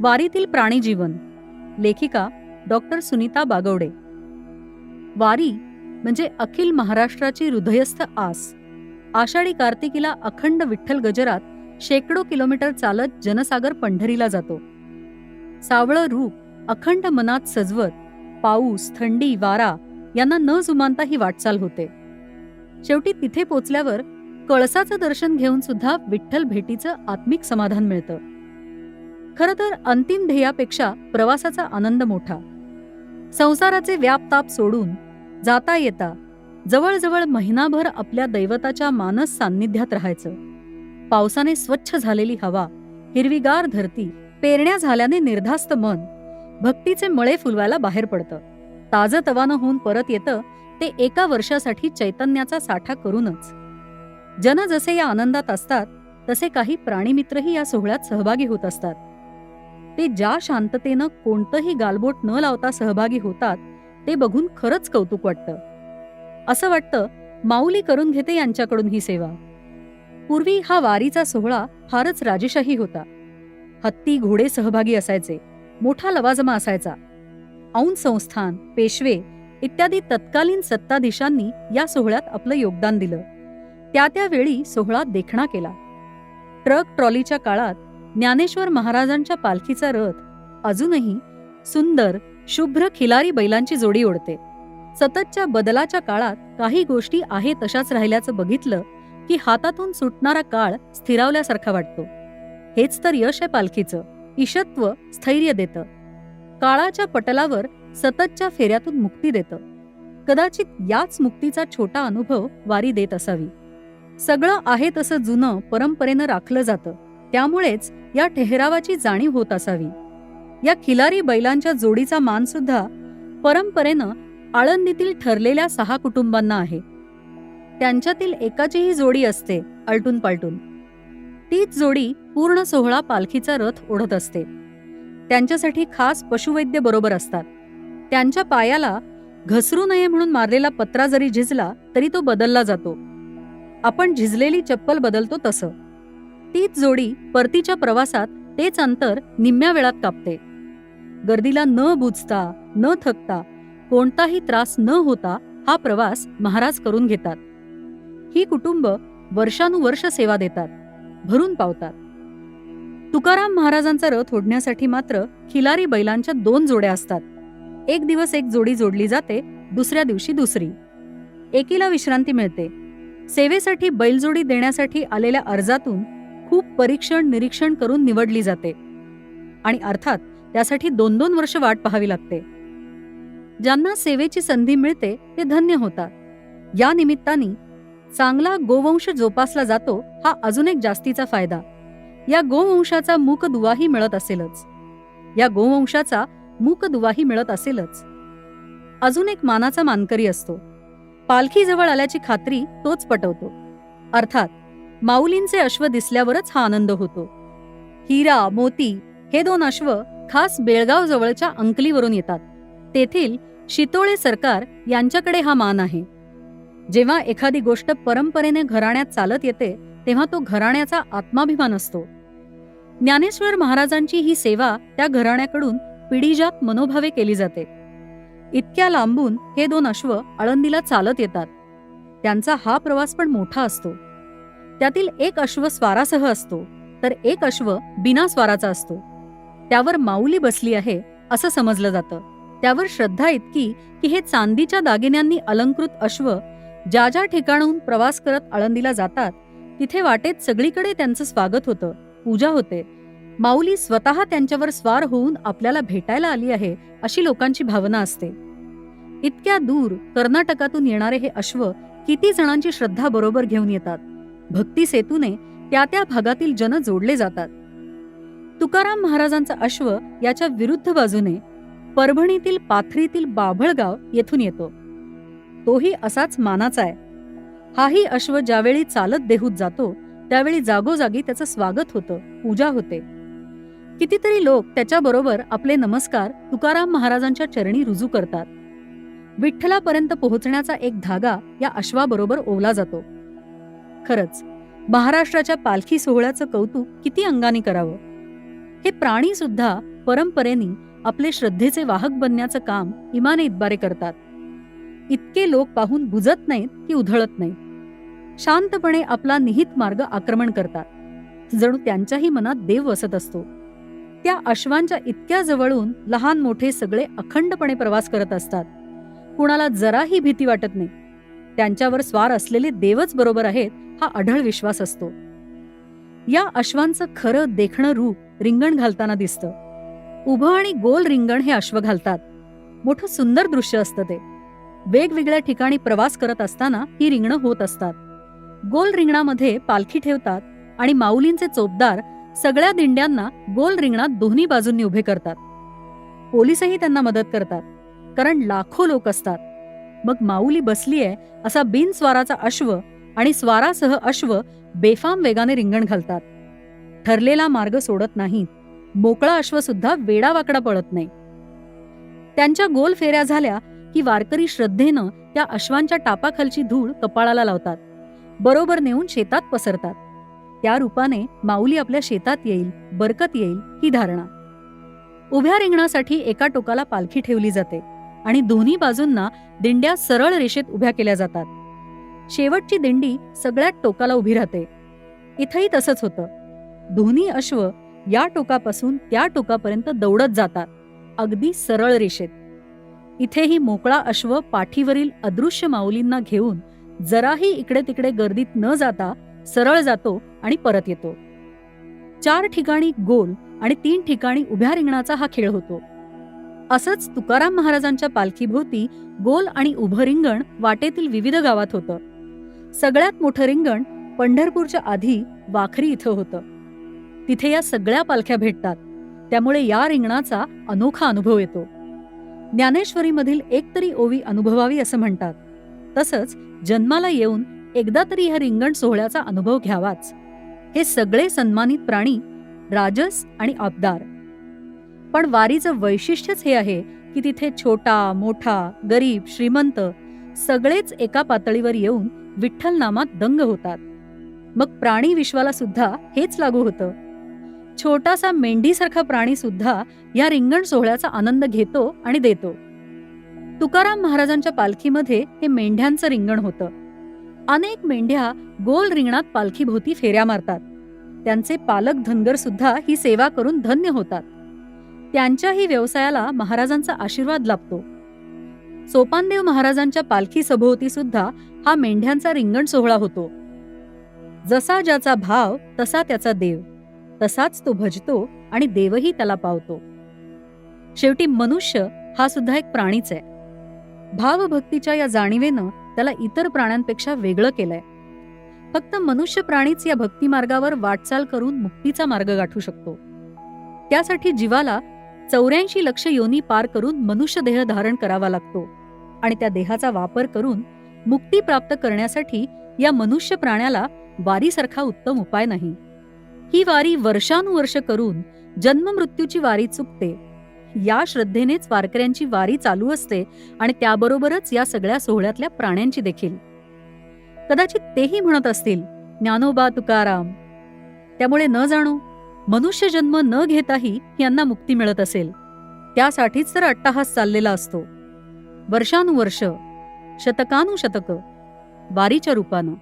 वारीतील प्राणीजीवन लेखिका डॉक्टर सुनीता बागवडे. वारी म्हणजे अखिल महाराष्ट्राची हृदयस्थ आस. आषाढी कार्तिकीला अखंड विठ्ठल गजरात शेकडो किलोमीटर चालत जनसागर पंढरीला जातो. सावळं रूप अखंड मनात सजवत पाऊस थंडी वारा यांना न जुमानता ही वाटचाल होते. शेवटी तिथे पोचल्यावर कळसाचं दर्शन घेऊन सुद्धा विठ्ठल भेटीचं आत्मिक समाधान मिळतं. खरं तर अंतिम ध्येयापेक्षा प्रवासाचा आनंद मोठा. संसाराचे व्यापताप सोडून जाता येता जवळजवळ महिनाभर आपल्या दैवताच्या मानस सान्निध्यात राहायचं. पावसाने स्वच्छ झालेली हवा हिरवीगार धरती पेरण्या झाल्याने निर्धास्त मन भक्तीचे मळे फुलवायला बाहेर पडतं. ताजं तवानं होऊन परत येतं ते एका वर्षासाठी चैतन्याचा साठा करूनच. जन जसे या आनंदात असतात तसे काही प्राणीमित्रही या सोहळ्यात सहभागी होत असतात. ते ज्या शांततेनं कोणतंही गालबोट न लावता सहभागी होतात ते बघून खरंच कौतुक वाटतं. असं वाटतं माऊली करून घेते यांच्याकडून ही सेवा. पूर्वी हा वारीचा सोहळा फारच राजेशाही होता. हत्ती घोडे सहभागी असायचे मोठा लवाजमा असायचा. औंध संस्थान पेशवे इत्यादी तत्कालीन सत्ताधीशांनी या सोहळ्यात आपलं योगदान दिलं. त्या त्यावेळी सोहळा देखणा केला. ट्रक ट्रॉलीच्या काळात ज्ञानेश्वर महाराजांच्या पालखीचा रथ अजूनही सुंदर शुभ्र खिलारी बैलांची जोडी ओढते. सततच्या बदलाच्या काळात काही गोष्टी आहे तशाच राहिल्याचं बघितलं की हातातून सुटणारा काळ स्थिरावल्यासारखा वाटतो. हेच तर यश आहे पालखीचं ईशत्व स्थैर्य देतं. काळाच्या पटलावर सततच्या फेऱ्यातून मुक्ती देतं. कदाचित याच मुक्तीचा छोटा अनुभव वारी देत असावी. सगळं आहे तसं जुनं परंपरेनं राखलं जातं. त्यामुळेच या ठेहरावाची जाणीव होत असावी. या खिलारी बैलांच्या जोडीचा मान सुद्धा परंपरेनं आळंदीतील ठरलेल्या सहा कुटुंबांना आहे. त्यांच्यातील एकाचीही जोडी असते आलटून पालटून. तीच जोडी पूर्ण सोहळा पालखीचा रथ ओढत असते. त्यांच्यासाठी खास पशुवैद्य बरोबर असतात. त्यांच्या पायाला घसरू नये म्हणून मारलेला पत्रा जरी झिजला तरी तो बदलला जातो. आपण झिजलेली चप्पल बदलतो तसं. तीच जोडी परतीच्या प्रवासात तेच अंतर निम्म्या वेळात कापते. गर्दीला न बुजता न थकता कोणताही त्रास न होता हा प्रवास महाराज करून घेतात. ही कुटुंब वर्षानुवर्ष सेवा देतात भरून पावतात. तुकाराम महाराजांचा रथ ओढण्यासाठी मात्र खिलारी बैलांच्या दोन जोड्या असतात. एक दिवस एक जोडी जोडली जाते दुसऱ्या दिवशी दुसरी. एकीला विश्रांती मिळते. सेवेसाठी बैलजोडी देण्यासाठी आलेल्या अर्जातून खूप परीक्षण निरीक्षण करून निवडली जाते. आणि अर्थात त्यासाठी दोन दोन वर्ष वाट पाहावी लागते. ज्यांना सेवेची संधी मिळते ते धन्य होतात. या निमित्ताने चांगला गोवंश जोपासला जातो हा अजून एक जास्तीचा फायदा. या गोवंशाचा मूक दुवाही मिळत असेलच. या गोवंशाचा मूक दुवाही मिळत असेलच. अजून एक मानाचा मानकरी असतो. पालखी जवळ आल्याची खात्री तोच पटवतो. अर्थात माऊलींचे अश्व दिसल्यावरच हा आनंद होतो. हिरा मोती हे दोन अश्व खास बेळगाव जवळच्या अंकलीवरून येतात. तेथील शितोळे सरकार यांच्याकडे हा मान आहे. जेव्हा एखादी गोष्ट परंपरेने घराण्यात चालत येते तेव्हा तो घराण्याचा आत्माभिमान असतो. ज्ञानेश्वर महाराजांची ही सेवा त्या घराण्याकडून पिढीजात मनोभावे केली जाते. इतक्या लांबून हे दोन अश्व आळंदीला चालत येतात. त्यांचा हा प्रवास पण मोठा असतो. त्यातील एक अश्व स्वारासह असतो तर एक अश्व बिना स्वाराचा असतो. त्यावर माऊली बसली आहे असं समजलं जातं. त्यावर श्रद्धा इतकी की हे चांदीच्या दागिन्यांनी अलंकृत अश्व ज्या ज्या ठिकाणाहून प्रवास करत आळंदीला जातात तिथे वाटेत सगळीकडे त्यांचं स्वागत होतं पूजा होते. माऊली स्वतः त्यांच्यावर स्वार होऊन आपल्याला भेटायला आली आहे अशी लोकांची भावना असते. इतक्या दूर कर्नाटकातून येणारे हे अश्व किती जणांची श्रद्धा बरोबर घेऊन येतात. भक्ती सेतूने त्या त्या भागातील जन जोडले जातात. तुकाराम महाराजांचा अश्व याच्या विरुद्ध बाजूने परभणीतील पाथरीतील बाभळगाव येथून येतो. तोही असाच मानाचा आहे. हाही अश्व ज्यावेळी चालत देहूत जातो त्यावेळी जागोजागी त्याचं स्वागत होतं पूजा होते. कितीतरी लोक त्याच्याबरोबर आपले नमस्कार तुकाराम महाराजांच्या चरणी रुजू करतात. विठ्ठलापर्यंत पोहोचण्याचा एक धागा या अश्वाबरोबर ओवला जातो. खरंच महाराष्ट्राच्या पालखी सोहळ्याचं कौतुक किती अंगाने करावं? हे प्राणी सुद्धा परंपरेने आपले श्रद्धेचे वाहक बनण्याचं काम इमाने इतबारे करतात. इतके लोक पाहून बुजत नाहीत की उधळत नाहीत. शांतपणे आपला निहित मार्ग आक्रमण करतात. जणू त्यांच्याही मनात देव वसत असतो. त्या अश्वांच्या इतक्या जवळून लहान मोठे सगळे अखंडपणे प्रवास करत असतात. कुणाला जराही भीती वाटत नाही. त्यांच्यावर स्वार असलेले देवच बरोबर आहेत हा अढळ विश्वास असतो. या अश्वांचं खरं देखणं रूप रिंगण घालताना दिसतं. उभं आणि गोल रिंगण हे अश्व घालतात. मोठं सुंदर दृश्य असतं ते. वेगवेगळ्या ठिकाणी प्रवास करत असताना ही रिंगणं होत असतात. गोल रिंगणामध्ये पालखी ठेवतात आणि माऊलींचे चोपदार सगळ्या दिंड्यांना गोल रिंगणात दोन्ही बाजूंनी उभे करतात. पोलीसही त्यांना मदत करतात कारण लाखो लोक असतात. मग माऊली बसलीये असा बिनस्वाराचा अश्व आणि स्वारासह अश्व बेफाम वेगाने रिंगण घालतात. ठरलेला मार्ग सोडत नाहीत. मोकळा अश्व सुद्धा वेडावाकडा पळत नाही. त्यांच्या गोल फेऱ्या झाल्या की वारकरी श्रद्धेनं त्या अश्वांच्या टापाखालची धूळ कपाळाला लावतात. बरोबर नेऊन शेतात पसरतात. त्या रूपाने माऊली आपल्या शेतात येईल बरकत येईल ही धारणा. उभ्या रिंगणासाठी एका टोकाला पालखी ठेवली जाते. आणि दोन्ही बाजूंना दिंड्या सरळ रेषेत उभ्या केल्या जातात. शेवटची दिंडी सगळ्यात टोकाला उभी राहते. इथंही तसंच होतं. दोन्ही अश्व या टोकापासून त्या टोकापर्यंत दौडत जातात अगदी सरळ रेषेत. इथेही मोकळा अश्व पाठीवरील अदृश्य माऊलींना घेऊन जराही इकडे तिकडे गर्दीत न जाता सरळ जातो आणि परत येतो. चार ठिकाणी गोल आणि तीन ठिकाणी उभ्या रिंगणाचा हा खेळ होतो. असंच तुकाराम महाराजांच्या पालखीभोवती गोल आणि उभं रिंगण वाटेतील विविध गावात होतं. सगळ्यात मोठं रिंगण पंढरपूरच्या आधी वाखरी इथं होतं. तिथे या सगळ्या पालख्या भेटतात. त्यामुळे या रिंगणाचा अनोखा अनुभव येतो. ज्ञानेश्वरीमधील एक तरी ओवी अनुभवावी असं म्हणतात. तसंच जन्माला येऊन एकदा तरी ह्या रिंगण सोहळ्याचा अनुभव घ्यावाच. हे सगळे सन्मानित प्राणी राजस आणि आबदार पण वारीचं वैशिष्ट्यच हे आहे की तिथे छोटा मोठा गरीब श्रीमंत सगळेच एका पातळीवर येऊन विठ्ठल नामात दंग होतात. मग प्राणी विश्वाला सुद्धा हेच लागू होतं. छोटासा मेंढीसारखा प्राणी सुद्धा या रिंगण सोहळ्याचा आनंद घेतो आणि देतो. तुकाराम महाराजांच्या पालखीमध्ये हे मेंढ्यांचं रिंगण होतं. अनेक मेंढ्या गोल रिंगणात पालखीभोवती फेऱ्या मारतात. त्यांचे पालक धनगर सुद्धा ही सेवा करून धन्य होतात. त्यांच्याही व्यवसायाला महाराजांचा आशीर्वाद लाभतो. सोपानदेव महाराजांच्या पालखी सभोवती सुद्धा हा मेंढ्यांचा रिंगण सोहळा होतो. जसा ज्याचा भाव तसा त्याचा देव. तसाच तो भजतो आणि देवही त्याला पावतो. शेवटी मनुष्य हा सुद्धा एक प्राणीच आहे. भावभक्तीच्या या जाणीवेनं त्याला इतर प्राण्यांपेक्षा वेगळं केलंय. फक्त मनुष्य प्राणीच या भक्ती मार्गावर वाटचाल करून मुक्तीचा मार्ग गाठू शकतो. त्यासाठी जीवाला चौऱ्याऐंशी लक्ष योनी पार करून मनुष्य देह धारण करावा लागतो आणि त्या देहाचा वापर करून मुक्ती प्राप्त करण्यासाठी या मनुष्य प्राण्याला वारीसारखा उत्तम उपाय नाही. ही वारी वर्षानुवर्ष करून जन्म मृत्यूची वारी चुकते. या श्रद्धेनेच वारकऱ्यांची वारी चालू असते आणि त्याबरोबरच या सगळ्या सोहळ्यातल्या प्राण्यांची देखील. कदाचित तेही म्हणत असतील ज्ञानोबा तुकाराम. त्यामुळे न जाणो. मनुष्य जन्म न घेताही यांना मुक्ती मिळत असेल. त्यासाठीच तर अट्टाहास चाललेला असतो. वर्षानुवर्ष शतकानुशतक बारीच्या रूपानं.